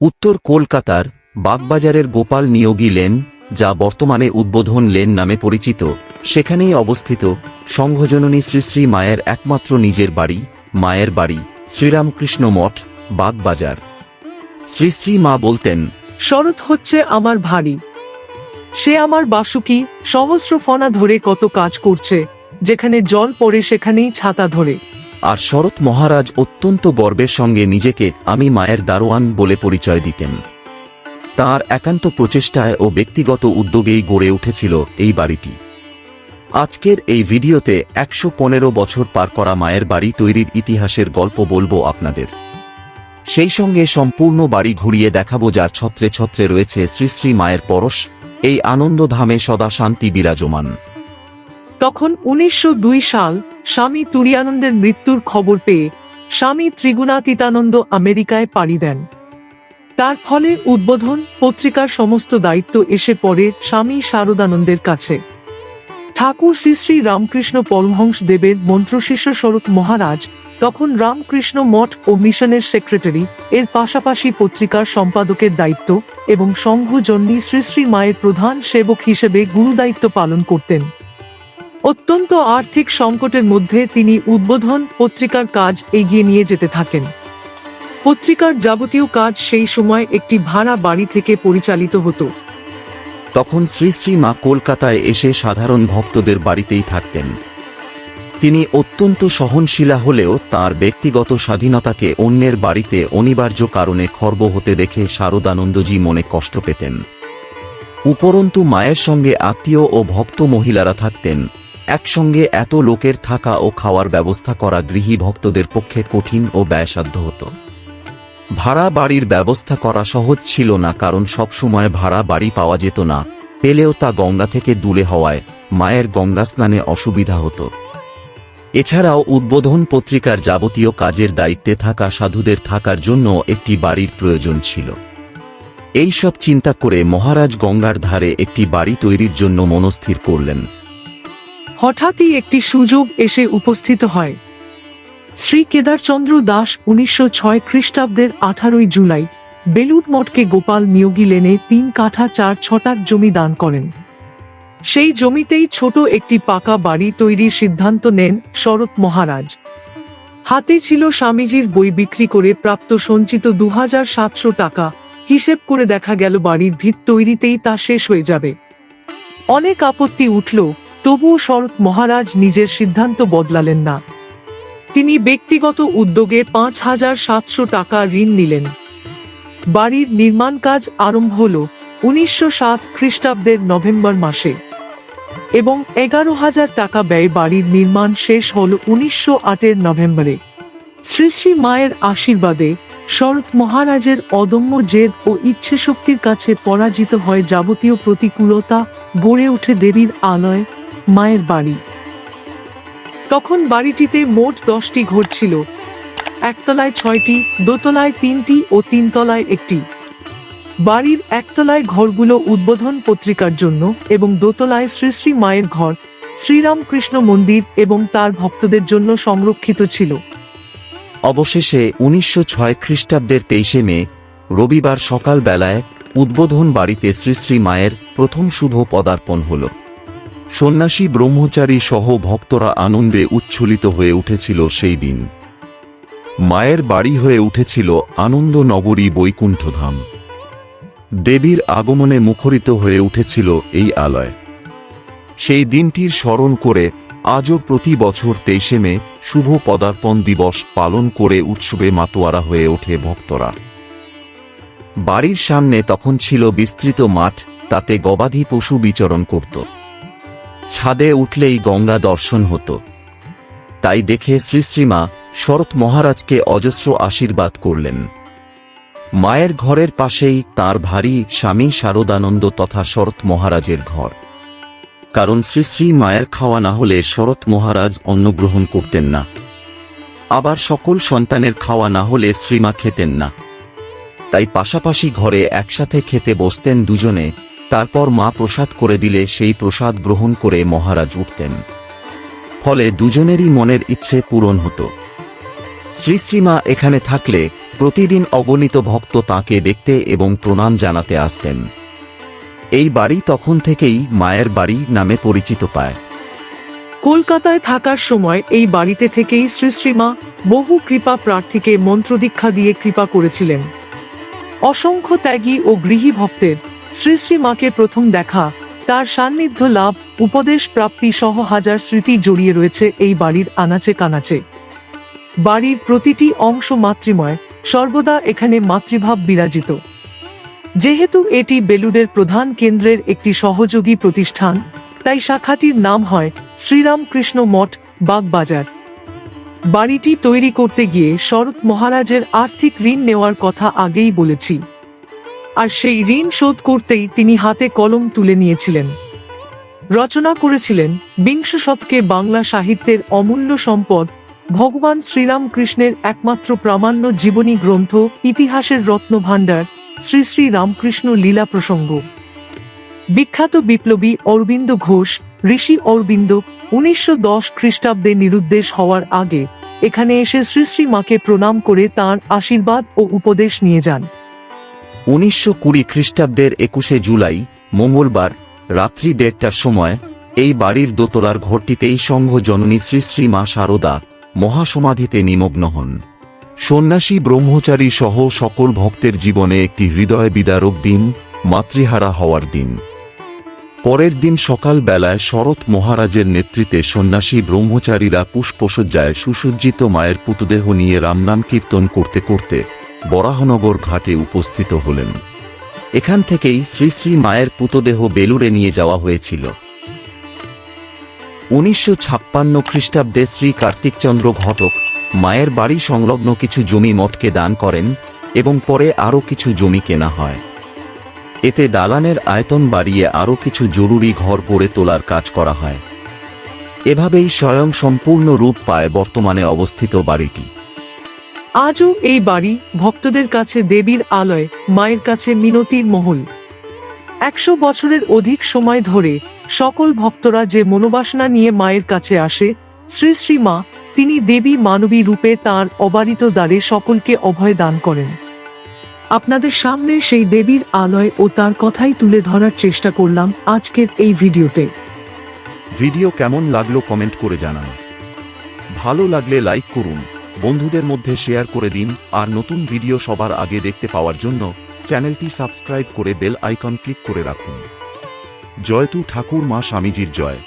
উত্তর কলকাতার বাগবাজারের গোপাল নিয়োগী লেন, যা বর্তমানে উদ্বোধন লেন নামে পরিচিত, সেখানেই অবস্থিত সংঘজননী শ্রী শ্রী মায়ের একমাত্র নিজের বাড়ি, মায়ের বাড়ি, শ্রীরামকৃষ্ণ মঠ, বাগবাজার। শ্রী শ্রী মা বলতেন, শরৎ হচ্ছে আমার ভারী। সে আমার বাসুকি, সহস্র ফনা ধরে কত কাজ করছে, যেখানে জল পড়ে সেখানেই ছাতা ধরে। আর শরৎ মহারাজ অত্যন্ত গর্বের সঙ্গে নিজেকে আমি মায়ের দারোয়ান বলে পরিচয় দিতেন। তার একান্ত প্রচেষ্টায় ও ব্যক্তিগত উদ্যোগেই গড়ে উঠেছিল এই বাড়িটি। আজকের এই ভিডিওতে একশো পনেরো বছর পার করা মায়ের বাড়ি তৈরির ইতিহাসের গল্প বলব আপনাদের। সেই সঙ্গে সম্পূর্ণ বাড়ি ঘুরিয়ে দেখাবো যার ছত্রে ছত্রে রয়েছে শ্রী শ্রী মায়ের পরশ, এই আনন্দধামে সদা শান্তি বিরাজমান। তখন উনিশশো দুই সাল স্বামী তুরিয়ানন্দের মৃত্যুর খবর পেয়ে স্বামী ত্রিগুণাতীতানন্দ আমেরিকায় পাড়ি দেন। তার ফলে উদ্বোধন পত্রিকার সমস্ত দায়িত্ব এসে পড়ে স্বামী শারদানন্দের কাছে। ঠাকুর শ্রী শ্রী রামকৃষ্ণ পরমহংস দেবের মন্ত্রশিষ্য স্বরূপ মহারাজ তখন রামকৃষ্ণ মঠ ও মিশনের সেক্রেটারি এর পাশাপাশি পত্রিকার সম্পাদকের দায়িত্ব এবং সংঘজন্যী শ্রী শ্রী মায়ের প্রধান সেবক হিসেবে গুরুদায়িত্ব পালন করতেন। অত্যন্ত আর্থিক সংকটের মধ্যে তিনি উদ্বোধন পত্রিকার কাজ এগিয়ে নিয়ে যেতে থাকেন। পত্রিকার যাবতীয় কাজ সেই সময় একটি ভাড়া বাড়ি থেকে পরিচালিত হতো। তখন শ্রী শ্রী মা কলকাতায় এসে সাধারণ ভক্তদের বাড়িতেই থাকতেন। তিনি অত্যন্ত সহনশীলা হলেও তার ব্যক্তিগত স্বাধীনতাকে অন্যের বাড়িতে অনিবার্য কারণে খর্ব হতে দেখে শারদানন্দজি মনে কষ্ট পেতেন। উপরন্তু মায়ের সঙ্গে আত্মীয় ও ভক্ত মহিলারা থাকতেন। একসঙ্গে এত লোকের থাকা ও খাওয়ার ব্যবস্থা করা গৃহী ভক্তদের পক্ষে কঠিন ও ব্যয়সাধ্য হতো। ভাড়া বাড়ির ব্যবস্থা করা সহজ ছিল না কারণ সবসময় ভাড়া বাড়ি পাওয়া যেত না, পেলেও তা গঙ্গা থেকে দূরে হওয়ায় মায়ের গঙ্গা স্নানে অসুবিধা হতো। এছাড়াও উদ্বোধন পত্রিকার যাবতীয় কাজের দায়িত্বে থাকা সাধুদের থাকার জন্য একটি বাড়ির প্রয়োজন ছিল। এই সব চিন্তা করে মহারাজ গঙ্গার ধারে একটি বাড়ি তৈরির জন্য মনস্থির করলেন। হঠাৎই একটি সুযোগ এসে উপস্থিত হয়। শ্রী কেদারচন্দ্র দাস উনিশশো ছয় খ্রিস্টাব্দের আঠারোই জুলাই বেলুট মঠকে গোপাল নিয়োগী লেনে তিন কাঠা চার ছটাক জমি দান করেন। সেই জমিতেই ছোট একটি পাকা বাড়ি তৈরির সিদ্ধান্ত নেন শরৎ মহারাজ। হাতে ছিল স্বামীজির বই বিক্রি করে প্রাপ্ত সঞ্চিত দু টাকা। হিসেব করে দেখা গেল বাড়ির ভিত তৈরিতেই তা শেষ হয়ে যাবে। অনেক আপত্তি উঠল তবুও শরৎ মহারাজ নিজের সিদ্ধান্ত বদলালেন না। তিনি ব্যক্তিগত উদ্যোগে পাঁচ হাজার সাতশো টাকা ঋণ নিলেন। বাড়ির নির্মাণ কাজ আরম্ভ হল উনিশশো সাত খ্রিস্টাব্দের নভেম্বর মাসে এবং এগারো হাজার টাকা ব্যয় বাড়ির নির্মাণ শেষ হল উনিশশো আটের নভেম্বরে। শ্রী শ্রী মায়ের আশীর্বাদে শরৎ মহারাজের অদম্য জেদ ও ইচ্ছে শক্তির কাছে পরাজিত হয় যাবতীয় প্রতিকূলতা গড়ে ওঠে দেবীর আলয় মায়ের বাড়ি। তখন বাড়িটিতে মোট দশটি ঘর ছিল। একতলায় ছয়টি, দোতলায় তিনটি ও তিনতলায় একটি। বাড়ির একতলায় ঘরগুলো উদ্বোধন পত্রিকার জন্য এবং দোতলায় শ্রী শ্রী মায়ের ঘর, শ্রীরামকৃষ্ণ মন্দির এবং তার ভক্তদের জন্য সংরক্ষিত ছিল। অবশেষে উনিশশো ছয় খ্রিস্টাব্দের তেইশে মে, রবিবার সকাল বেলায় উদ্বোধন বাড়িতে শ্রী শ্রী মায়ের প্রথম শুভ পদার্পণ হল। সন্ন্যাসী ব্রহ্মচারী সহ ভক্তরা আনন্দে উচ্ছ্বলিত হয়ে উঠেছিল সেই দিন। মায়ের বাড়ি হয়ে উঠেছিল আনন্দ নগরী বৈকুণ্ঠধাম। দেবীর আগমনে মুখরিত হয়ে উঠেছিল এই আলয়। সেই দিনটির স্মরণ করে আজও প্রতি বছর তেইশে মে শুভ পদার্পণ দিবস পালন করে উৎসবে মাতোয়ারা হয়ে ওঠে ভক্তরা। বাড়ির সামনে তখন ছিল বিস্তৃত মাঠ, তাতে গবাদি পশু বিচরণ করত। ছাদে উঠলেই গঙ্গা দর্শন হতো। তাই দেখে শ্রী শ্রীমা শরৎ মহারাজকে অজস্র আশীর্বাদ করলেন। মায়ের ঘরের পাশেই তার ভারী স্বামী শারদানন্দ তথা শরৎ মহারাজের ঘর। কারণ শ্রী শ্রী মায়ের খাওয়া না হলে শরৎ মহারাজ অন্ন গ্রহণ করতেন না। আবার সকল সন্তানের খাওয়া না হলে শ্রীমা খেতেন না। তাই পাশাপাশি ঘরে একসাথে খেতে বসতেন দুজনে তারপর মা প্রসাদ করে দিলে সেই প্রসাদ গ্রহণ করে মহারাজ উঠতেন। ফলে দুজনেরই মনের ইচ্ছে পূরণ হতো। শ্রী শ্রীমা এখানে থাকলে প্রতিদিন অগণিত ভক্ত তাকে দেখতে এবং প্রণাম জানাতে আসতেন। এই বাড়ি তখন থেকেই মায়ের বাড়ি নামে পরিচিত পায়। কলকাতায় থাকার সময় এই বাড়িতে থেকেই শ্রী শ্রীমা বহু কৃপা প্রার্থীকে মন্ত্রদীক্ষা দিয়ে কৃপা করেছিলেন। অসংখ্য ত্যাগী ও গৃহী ভক্তের শ্রী শ্রী মাকে প্রথম দেখা, তার সান্নিধ্য লাভ, উপদেশ প্রাপ্তি সহ হাজার স্মৃতি জড়িয়ে রয়েছে এই বাড়ির আনাচে কানাচে। বাড়ির প্রতিটি অংশ মাতৃময়, সর্বদা এখানে মাতৃভাব বিরাজিত। যেহেতু এটি বেলুড়ের প্রধান কেন্দ্রের একটি সহযোগী প্রতিষ্ঠান, তাই শাখাটির নাম হয় শ্রীরামকৃষ্ণ মঠ, বাগবাজার। বাড়িটি তৈরি করতে গিয়ে শরৎ মহারাজের আর্থিক ঋণ নেওয়ার কথা আগেই বলেছি। আর সেই ঋণ শোধ করতেই তিনি হাতে কলম তুলে নিয়েছিলেন। রচনা করেছিলেন বিংশ শতকে বাংলা সাহিত্যের অমূল্য সম্পদ, ভগবান শ্রীরামকৃষ্ণের একমাত্র প্রামাণ্য জীবনী গ্রন্থ, ইতিহাসের রত্নভাণ্ডার শ্রী শ্রী রামকৃষ্ণ লীলা প্রসঙ্গ। বিখ্যাত বিপ্লবী অরবিন্দ ঘোষ, ঋষি অরবিন্দ উনিশশো দশ খ্রিস্টাব্দে নিরুদ্দেশ হওয়ার আগে, এখানে এসে শ্রী শ্রী মাকে প্রণাম করে তাঁর আশীর্বাদ ও উপদেশ নিয়ে যান। উনিশশো কুড়ি খ্রিস্টাব্দের একুশে জুলাই, মঙ্গলবার, রাত্রি দেড়টার সময়, এই বাড়ির দোতলার ঘরটিতেই সংঘ জননী শ্রী শ্রী মা শারদা মহাসমাধিতে নিমগ্ন হন। সন্ন্যাসী ব্রহ্মচারী সহ সকল ভক্তের জীবনে একটি হৃদয় বিদারক দিন, মাতৃহারা হওয়ার দিন। পরের দিন সকাল বেলায় শরৎ মহারাজের নেতৃত্বে সন্ন্যাসী ব্রহ্মচারীরা পুষ্পসজ্জায় সুসজ্জিত মায়ের পুতদেহ নিয়ে রামনাম কীর্তন করতে করতে বরাহনগর ঘাটে উপস্থিত হলেন। এখান থেকেই শ্রী শ্রী মায়ের পুতদেহ বেলুড়ে নিয়ে যাওয়া হয়েছিল। উনিশশো ছাপ্পান্ন খ্রিস্টাব্দে শ্রী কার্তিকচন্দ্র ঘটক মায়ের বাড়ি সংলগ্ন কিছু জমি মঠকে দান করেন এবং পরে আরও কিছু জমি কেনা হয়। এতে দালানের আয়তন বাড়িয়ে আরও কিছু জরুরি ঘর গড়ে তোলার কাজ করা হয়। এভাবেই স্বয়ং সম্পূর্ণ রূপ পায় বর্তমানে অবস্থিত বাড়িটি। আজও এই বাড়ি ভক্তদের কাছে দেবীর আলয়, মায়ের কাছে মিনতির মহল। একশো বছরের অধিক সময় ধরে সকল ভক্তরা যে মনোবাসনা নিয়ে মায়ের কাছে আসে, শ্রী শ্রী মা, তিনি দেবী মানবী রূপে তার অবারিত দ্বারে সকলকে অভয় দান করেন। আপনাদের সামনে সেই দেবীর আলয় ও তার কথাই তুলে ধরার চেষ্টা করলাম আজকের এই ভিডিওতে। ভিডিও কেমন লাগল কমেন্ট করে জানান। ভালো লাগলে লাইক করুন। বন্ধুদের মধ্যে শেয়ার করে দিন আর নতুন ভিডিও সবার আগে দেখতে পাওয়ার জন্য চ্যানেলটি সাবস্ক্রাইব করে বেল আইকন ক্লিক করে রাখুন। জয়তু ঠাকুর মা স্বামীজির জয়।